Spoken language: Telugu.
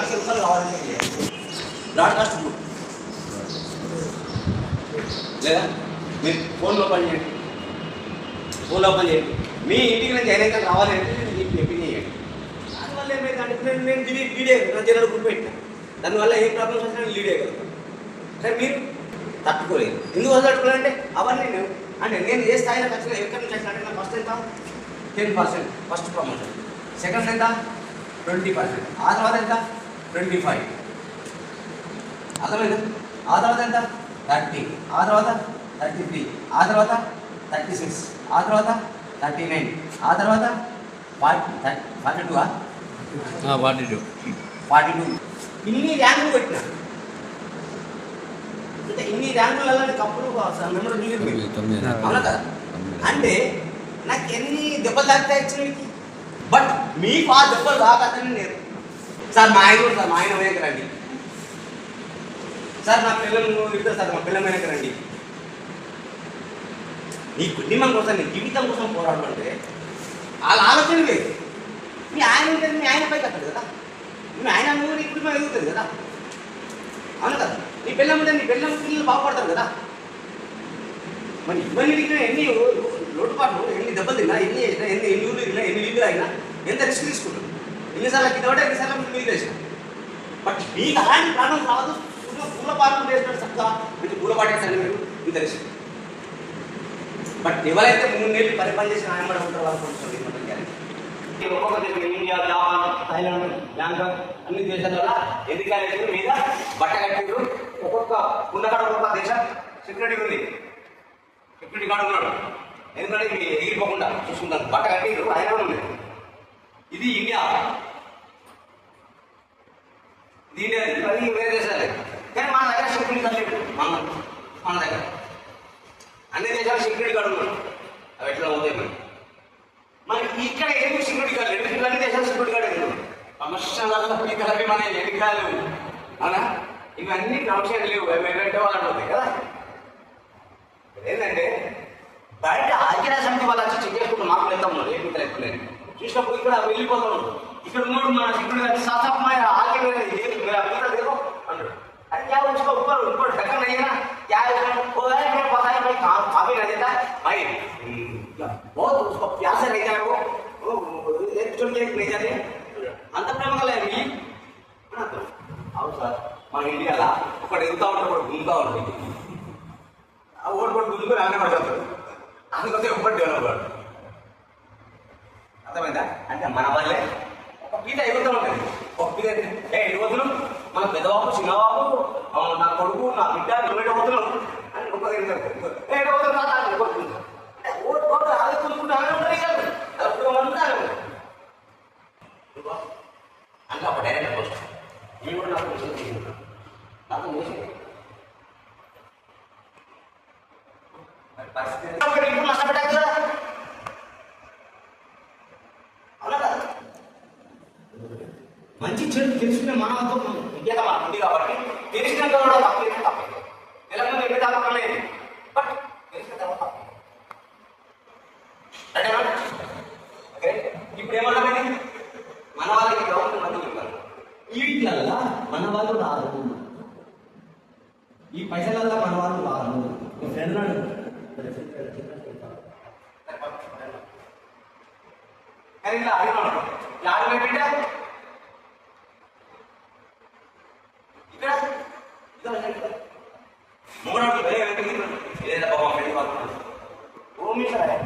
లక్ష రూపాయలు కావాలంటే బ్రాడ్కాస్ట్ గ్రూప్ లేదా? మీరు ఫోన్లో ఓపెన్ చేయండి. ఫోన్లో ఓపెన్ చేయండి. మీ ఇంటికి నేను ఏదైతే అయితే రావాలి అంటే నేను మీకు చెప్పింది చేయండి. దానివల్ల ఏమైందంటే నేను నేను లీడ్ లీడే నా జనరల్ గ్రూప్ పెట్టిన. దానివల్ల ఏ ప్రాబ్లమ్స్ వచ్చినా నేను లీడ్ చేయగలుగుతాను సరే మీరు తట్టుకోలేదు. ఎందుకు వల్ల తట్టుకోలేదంటే అవన్నీ నేను అంటే నేను ఏ స్థాయిలో ఖచ్చితంగా ఎక్కడి నుంచి వచ్చినా అంటే నా ఫస్ట్ ఎంత? Ten percent first promotion second ఎంత? ట్వంటీ పర్సెంట్ ఆ తర్వాత ఎంత? Twenty five. అర్థమైందా ఆ తర్వాత ఎంత? థర్టీ. ఆ తర్వాత థర్టీ త్రీ. ఆ తర్వాత థర్టీ సిక్స్. ఆ తర్వాత థర్టీ నైన్. ఆ తర్వాత forty forty two forty two. Forty two. ఇన్ని ర్యాంకులు పెట్టిన అంటే ఇన్ని ర్యాంకులలో కప్పులు అవునా కదా? అంటే నాకు ఎన్ని దెబ్బలు తాకుతాయి బట్ మీకు ఆ దెబ్బలు తాకద్దని నేను సార్ మా ఆయన కూడా సార్ మా ఆయన వెనక రండి సార్ నా పిల్లలు ఇద్దరు సార్ మా పిల్లల వెనక రండి నీ కుటుంబం కోసం నీ జీవితం కోసం పోరాడుతుంటే వాళ్ళ ఆలోచన లేదు మీ ఆయన ఉంటే మీ ఆయన పైకి కదా. మీ ఆయన నువ్వు నీ కుటుంబం ఎదుగుతుంది కదా. అవును కదా? నీ పిల్లలు ఉంటే నీ పిల్లల పిల్లలు బాగుపడతారు కదా. మరి ఇవన్నీ ఎన్ని లోటుపాట్లు ఎన్ని దెబ్బలు తిన్నా ఎన్ని ఎన్ని ఎన్ని ఊళ్ళు తిన్నా ఎన్ని వీళ్ళు అయినా ఎంత రిస్క్ తీసుకుంటుంది ఎన్నిసార్లు కింద పడ్డా ఎన్నిసార్లు ముందు మీకు వేసిన బట్ మీకు అలాంటి ప్రాణం రాదు పూల పూల వేసినట్టు చక్కగా మీకు పూల మీరు మీకు తెలుసు. బట్ ఎవరైతే మూడు నెలలు పరిపాలన చేసిన ఆయన కూడా ఉంటారు వాళ్ళు కొంచెం ఒక్కొక్క దేశం ఇండియా జపాన్ థాయిలాండ్ బ్యాంకాక్ అన్ని దేశాలలో ఎన్నికల మీద బట్ట కట్టిండ్రు. ఒక్కొక్క ఉన్నకాడ ఒక్కొక్క దేశం సెక్యూరిటీ ఉంది. సెక్యూరిటీ గార్డు ఉన్నాడు. ఎందుకంటే ఎగిరిపోకుండా చూసుకుంటాను బట్ట కట్టిండ్రు ఆయన ఉంది. ఇది ఇండియా. ఇది ఇండియా అది వేరే దేశాలు కానీ మన దగ్గర సెక్యూరిటీ గార్డు లేడు మన మన దగ్గర. అన్ని దేశాలు సెక్యూరిటీ గార్డు ఉన్నాడు అవి ఎట్లా అవుతాయి మరి? మరి ఇక్కడ ఏమి సెక్యూరిటీ గార్డు లేదు. ఇక్కడ అన్ని దేశాలు సెక్యూరిటీ గార్డు లేదు సమస్యలలో పీకలవి మన ఎన్నికలు అవునా? ఇవన్నీ కమిషన్ లేవు. అవి ఏంటంటే వాళ్ళు అవుతాయి కదా. ఏంటంటే బయట ఐక్యరాజ్య సమితి వాళ్ళు వచ్చి చెక్ చేసుకుంటూ మాకు ఎంత ఉన్నారు ఏమి ఎక్కువ చూసినప్పుడు ఇక్కడ వెళ్ళిపోతా. ఉన్నాడు ఇక్కడ మూడు మన సెక్యూరిటీ సాసాపమైన ఆగే कहाँ पे रह जाता है भाई हम्म, बहुत उसको प्यास से रहता है वो वो एक छोड़ के एक नहीं जाते అంత ప్రేమ కల అవును సార్ మన ఇండియాలో ఒకటి ఎగుతా ఉంటాడు ఒకటి గుంతా ఉంటుంది ఆ ఓటు కూడా గుంజుకొని అన్నీ పడిపోతాడు అందుకోసం ఒకటి డెవలప్ కాడు అర్థమైందా అంటే మన వాళ్ళే ఒక పీట ఎగురుతూ ఉంటుంది ఒక పీట ఏ ఎగురుతులు మన పెద్దబాబు చిన్నబాబు ఆ, నా కొడుకు నా బిడ్డ నువ్వు పోతున్నావు అంటే ఒక డైరెక్ట్ కూడా నాకు నాకు మంచి చెడు తెలుసుకునే మానవత్వం విద్యత మనకు ఉంది కాబట్టి తెలిసినాక కూడా వీటిలల్లా మన వాళ్ళు రారు ఈ పైసలల్లా మన వాళ్ళు రారు మీ ఫ్రెండ్ నాడు కానీ ఇలా అడిగినాడు యాడ్ పెట్టింటే ఇక్కడ ఇక్కడ మొగనాడు వేరే వ్యక్తి లేదా బాబా ఫ్రెండ్ వాళ్ళు ఓ మీ సరే